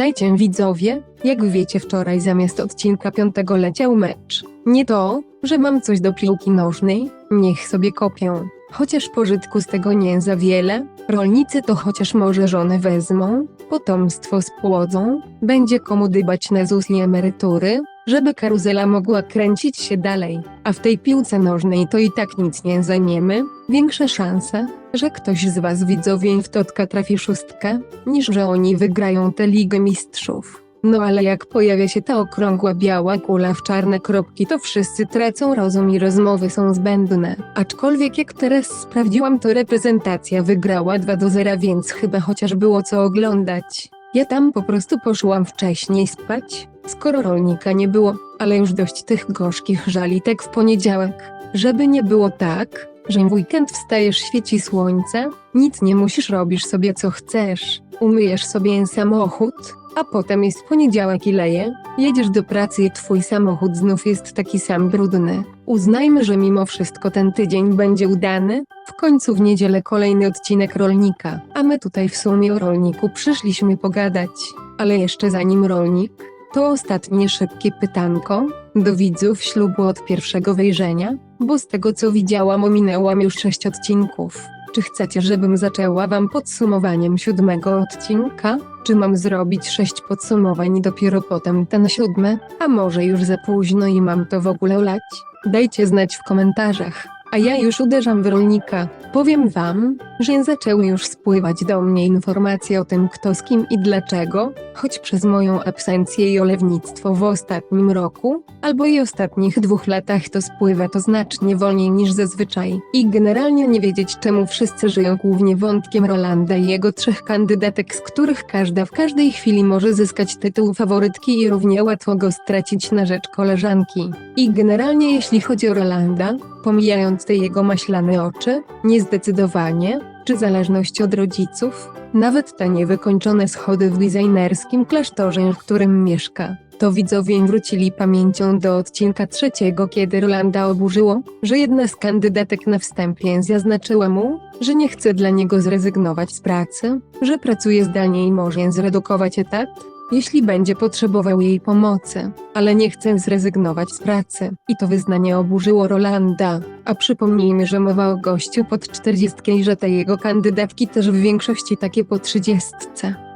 Witajcie widzowie, jak wiecie wczoraj zamiast odcinka piątego leciał mecz. Nie to, że mam coś do piłki nożnej, niech sobie kopię. Chociaż pożytku z tego nie za wiele, rolnicy to chociaż może żonę wezmą, potomstwo spłodzą, będzie komu dybać na ZUS i emerytury, żeby karuzela mogła kręcić się dalej, a w tej piłce nożnej to i tak nic nie zajmiemy, większe szanse, że ktoś z was widzowie w totka trafi szóstkę, niż że oni wygrają tę Ligę Mistrzów. No ale jak pojawia się ta okrągła biała kula w czarne kropki to wszyscy tracą rozum i rozmowy są zbędne. Aczkolwiek jak teraz sprawdziłam to reprezentacja wygrała 2 do 0 więc chyba chociaż było co oglądać. Ja tam po prostu poszłam wcześniej spać, skoro rolnika nie było, ale już dość tych gorzkich żalitek w poniedziałek. Żeby nie było tak, że w weekend wstajesz, świeci słońce, nic nie musisz, robisz sobie co chcesz, umyjesz sobie samochód, a potem jest poniedziałek i leje, jedziesz do pracy i twój samochód znów jest taki sam brudny. Uznajmy, że mimo wszystko ten tydzień będzie udany, w końcu w niedzielę kolejny odcinek rolnika, a my tutaj w sumie o rolniku przyszliśmy pogadać. Ale jeszcze zanim rolnik, to ostatnie szybkie pytanko do widzów ślubu od pierwszego wejrzenia, bo z tego co widziałam ominęłam już sześć odcinków. Czy chcecie, żebym zaczęła wam podsumowaniem siódmego odcinka? Czy mam zrobić sześć podsumowań dopiero potem ten siódmy? A może już za późno i mam to w ogóle lać? Dajcie znać w komentarzach. A ja już uderzam w rolnika. Powiem wam, że zaczęły już spływać do mnie informacje o tym kto z kim i dlaczego, choć przez moją absencję i olewnictwo w ostatnim roku, albo i ostatnich dwóch latach to spływa to znacznie wolniej niż zazwyczaj. I generalnie nie wiedzieć czemu wszyscy żyją głównie wątkiem Rolanda i jego trzech kandydatek, z których każda w każdej chwili może zyskać tytuł faworytki i równie łatwo go stracić na rzecz koleżanki. I generalnie jeśli chodzi o Rolanda, pomijając te jego maślane oczy, niezdecydowanie, czy zależność od rodziców, nawet te niewykończone schody w designerskim klasztorze, w którym mieszka. To widzowie wrócili pamięcią do odcinka trzeciego, kiedy Rolanda oburzyło, że jedna z kandydatek na wstępie zaznaczyła mu, że nie chce dla niego zrezygnować z pracy, że pracuje zdalnie i może zredukować etat, jeśli będzie potrzebował jej pomocy, ale nie chce zrezygnować z pracy. I to wyznanie oburzyło Rolanda. A przypomnijmy, że mowa o gościu pod 40 i że te jego kandydatki też w większości takie po 30.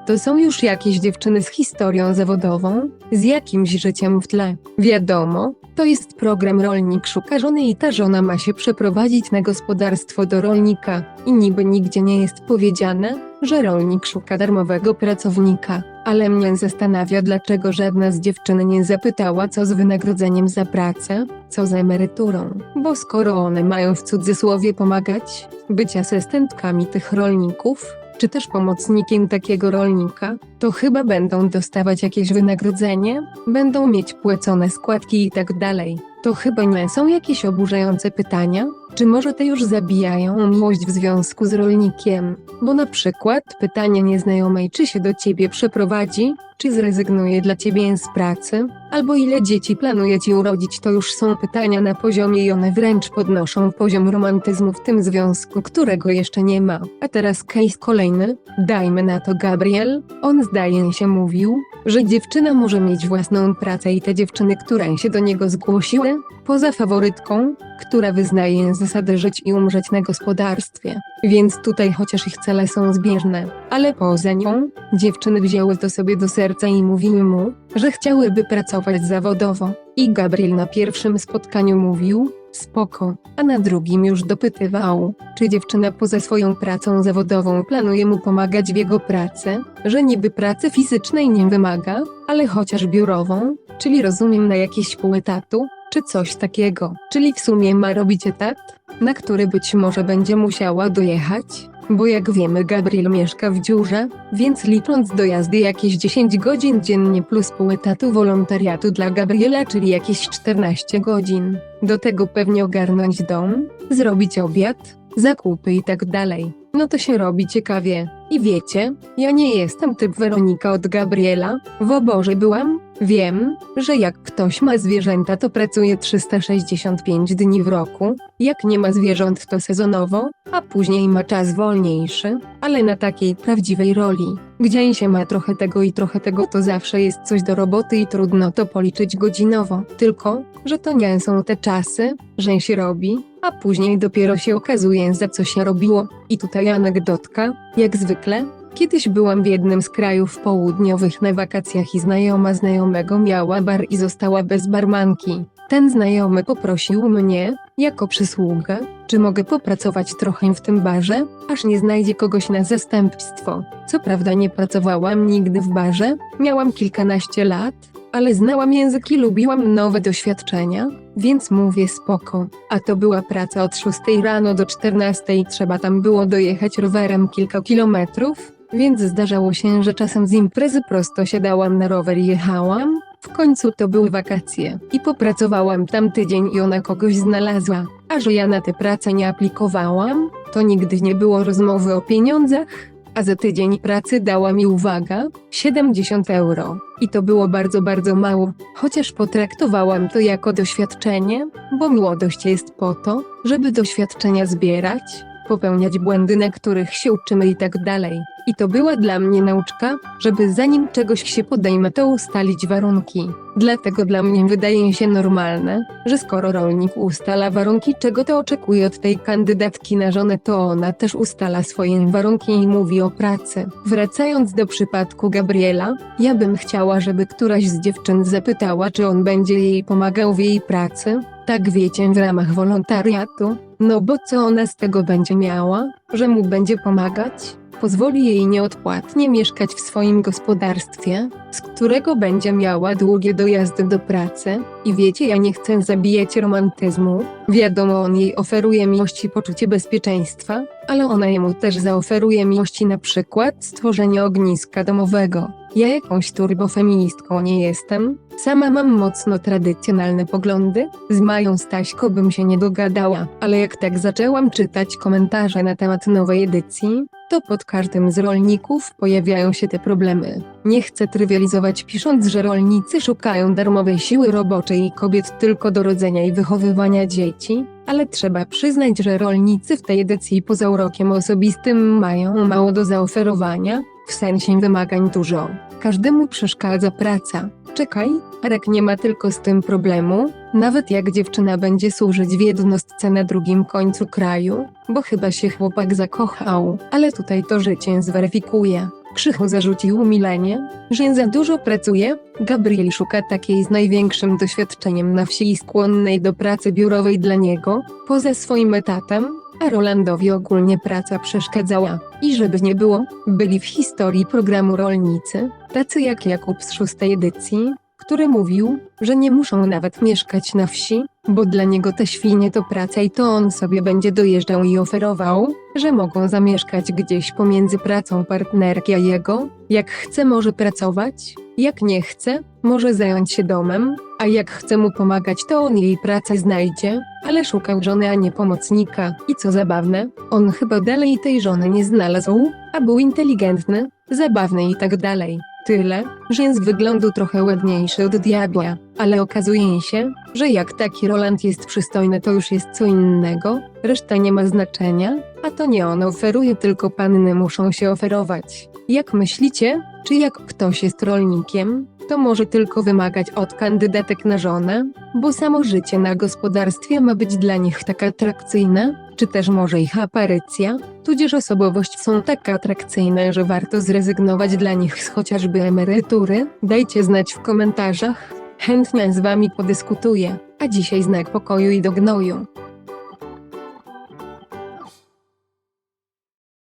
To są już jakieś dziewczyny z historią zawodową, z jakimś życiem w tle. Wiadomo, to jest program Rolnik szuka żony i ta żona ma się przeprowadzić na gospodarstwo do rolnika. I niby nigdzie nie jest powiedziane, że rolnik szuka darmowego pracownika. Ale mnie zastanawia, dlaczego żadna z dziewczyn nie zapytała, co z wynagrodzeniem za pracę, co z emeryturą. Bo skoro one mają w cudzysłowie pomagać, być asystentkami tych rolników, czy też pomocnikiem takiego rolnika, to chyba będą dostawać jakieś wynagrodzenie, będą mieć płacone składki i tak dalej. To chyba nie są jakieś oburzające pytania? Czy może te już zabijają miłość w związku z rolnikiem? Bo na przykład pytanie nieznajomej, czy się do ciebie przeprowadzi, czy zrezygnuje dla ciebie z pracy, albo ile dzieci planuje ci urodzić, to już są pytania na poziomie i one wręcz podnoszą poziom romantyzmu w tym związku, którego jeszcze nie ma. A teraz case kolejny, dajmy na to Gabriel, on zdaje się mówił, że dziewczyna może mieć własną pracę i te dziewczyny, które się do niego zgłosiły, poza faworytką, która wyznaje zasadę żyć i umrzeć na gospodarstwie. Więc tutaj chociaż ich cele są zbieżne, ale poza nią, dziewczyny wzięły to sobie do serca i mówiły mu, że chciałyby pracować zawodowo. I Gabriel na pierwszym spotkaniu mówił, spoko, a na drugim już dopytywał, czy dziewczyna poza swoją pracą zawodową planuje mu pomagać w jego pracy, że niby pracy fizycznej nie wymaga, ale chociaż biurową, czyli rozumiem na jakieś pół etatu, czy coś takiego, czyli w sumie ma robić etat, na który być może będzie musiała dojechać, bo jak wiemy Gabriel mieszka w dziurze, więc licząc dojazdy jakieś 10 godzin dziennie plus pół etatu wolontariatu dla Gabriela, czyli jakieś 14 godzin. Do tego pewnie ogarnąć dom, zrobić obiad, zakupy i tak dalej. No to się robi ciekawie. I wiecie, ja nie jestem typ Weronika od Gabriela, w oborze byłam, wiem, że jak ktoś ma zwierzęta to pracuje 365 dni w roku, jak nie ma zwierząt to sezonowo, a później ma czas wolniejszy, ale na takiej prawdziwej roli, gdzie się ma trochę tego i trochę tego, to zawsze jest coś do roboty i trudno to policzyć godzinowo. Tylko, że to nie są te czasy, że się robi, a później dopiero się okazuje, za co się robiło. I tutaj anegdotka, jak zwykle, Kiedyś byłam w jednym z krajów południowych na wakacjach i znajoma znajomego miała bar i została bez barmanki. Ten znajomy poprosił mnie, jako przysługę, czy mogę popracować trochę w tym barze, aż nie znajdzie kogoś na zastępstwo. Co prawda nie pracowałam nigdy w barze, miałam kilkanaście lat, ale znałam język i lubiłam nowe doświadczenia, więc mówię spoko. A to była praca od 6 rano do 14 i trzeba tam było dojechać rowerem kilka kilometrów, więc zdarzało się, że czasem z imprezy prosto siadałam na rower i jechałam. W końcu to były wakacje i popracowałam tam tydzień i ona kogoś znalazła. A że ja na tę pracę nie aplikowałam, to nigdy nie było rozmowy o pieniądzach, a za tydzień pracy dała mi uwaga 70 euro. I to było bardzo, bardzo mało, chociaż potraktowałam to jako doświadczenie, bo młodość jest po to, żeby doświadczenia zbierać, popełniać błędy, na których się uczymy i tak dalej. I to była dla mnie nauczka, żeby zanim czegoś się podejmę, to ustalić warunki. Dlatego dla mnie wydaje się normalne, że skoro rolnik ustala warunki, czego to oczekuje od tej kandydatki na żonę, to ona też ustala swoje warunki i mówi o pracy. Wracając do przypadku Gabriela, ja bym chciała, żeby któraś z dziewczyn zapytała, czy on będzie jej pomagał w jej pracy. Tak wiecie, w ramach wolontariatu, no bo co ona z tego będzie miała, że mu będzie pomagać? Pozwoli jej nieodpłatnie mieszkać w swoim gospodarstwie, z którego będzie miała długie dojazdy do pracy. I wiecie, ja nie chcę zabijać romantyzmu. Wiadomo, on jej oferuje miłość i poczucie bezpieczeństwa, ale ona jemu też zaoferuje miłości na przykład stworzenie ogniska domowego. Ja jakąś turbofeministką nie jestem, sama mam mocno tradycjonalne poglądy, z Mają Staśko bym się nie dogadała, ale jak tak zaczęłam czytać komentarze na temat nowej edycji, to pod każdym z rolników pojawiają się te problemy. Nie chcę trywializować pisząc, że rolnicy szukają darmowej siły roboczej i kobiet tylko do rodzenia i wychowywania dzieci, ale trzeba przyznać, że rolnicy w tej edycji poza urokiem osobistym mają mało do zaoferowania, w sensie wymagań dużo. Każdemu przeszkadza praca. Czekaj, Arek nie ma tylko z tym problemu, nawet jak dziewczyna będzie służyć w jednostce na drugim końcu kraju, bo chyba się chłopak zakochał, ale tutaj to życie zweryfikuje. Krzychu zarzucił umilenie, że za dużo pracuje. Gabriel szuka takiej z największym doświadczeniem na wsi i skłonnej do pracy biurowej dla niego, poza swoim etatem, a Rolandowi ogólnie praca przeszkadzała. I żeby nie było, byli w historii programu rolnicy, tacy jak Jakub z szóstej edycji, który mówił, że nie muszą nawet mieszkać na wsi, bo dla niego te świnie to praca i to on sobie będzie dojeżdżał i oferował, że mogą zamieszkać gdzieś pomiędzy pracą partnerki a jego, jak chce może pracować, jak nie chce, może zająć się domem, a jak chce mu pomagać to on jej pracę znajdzie, ale szukał żony a nie pomocnika. I co zabawne, on chyba dalej tej żony nie znalazł, a był inteligentny, zabawny i tak dalej. Tyle, że z wyglądu trochę ładniejszy od diabła, ale okazuje się, że jak taki Roland jest przystojny to już jest co innego, reszta nie ma znaczenia, a to nie on oferuje, tylko panny muszą się oferować. Jak myślicie, czy jak ktoś jest rolnikiem, to może tylko wymagać od kandydatek na żonę, bo samo życie na gospodarstwie ma być dla nich tak atrakcyjne, czy też może ich aparycja, tudzież osobowość są tak atrakcyjne, że warto zrezygnować dla nich z chociażby emerytury? Dajcie znać w komentarzach, chętnie z wami podyskutuję, a dzisiaj znak pokoju i do gnoju.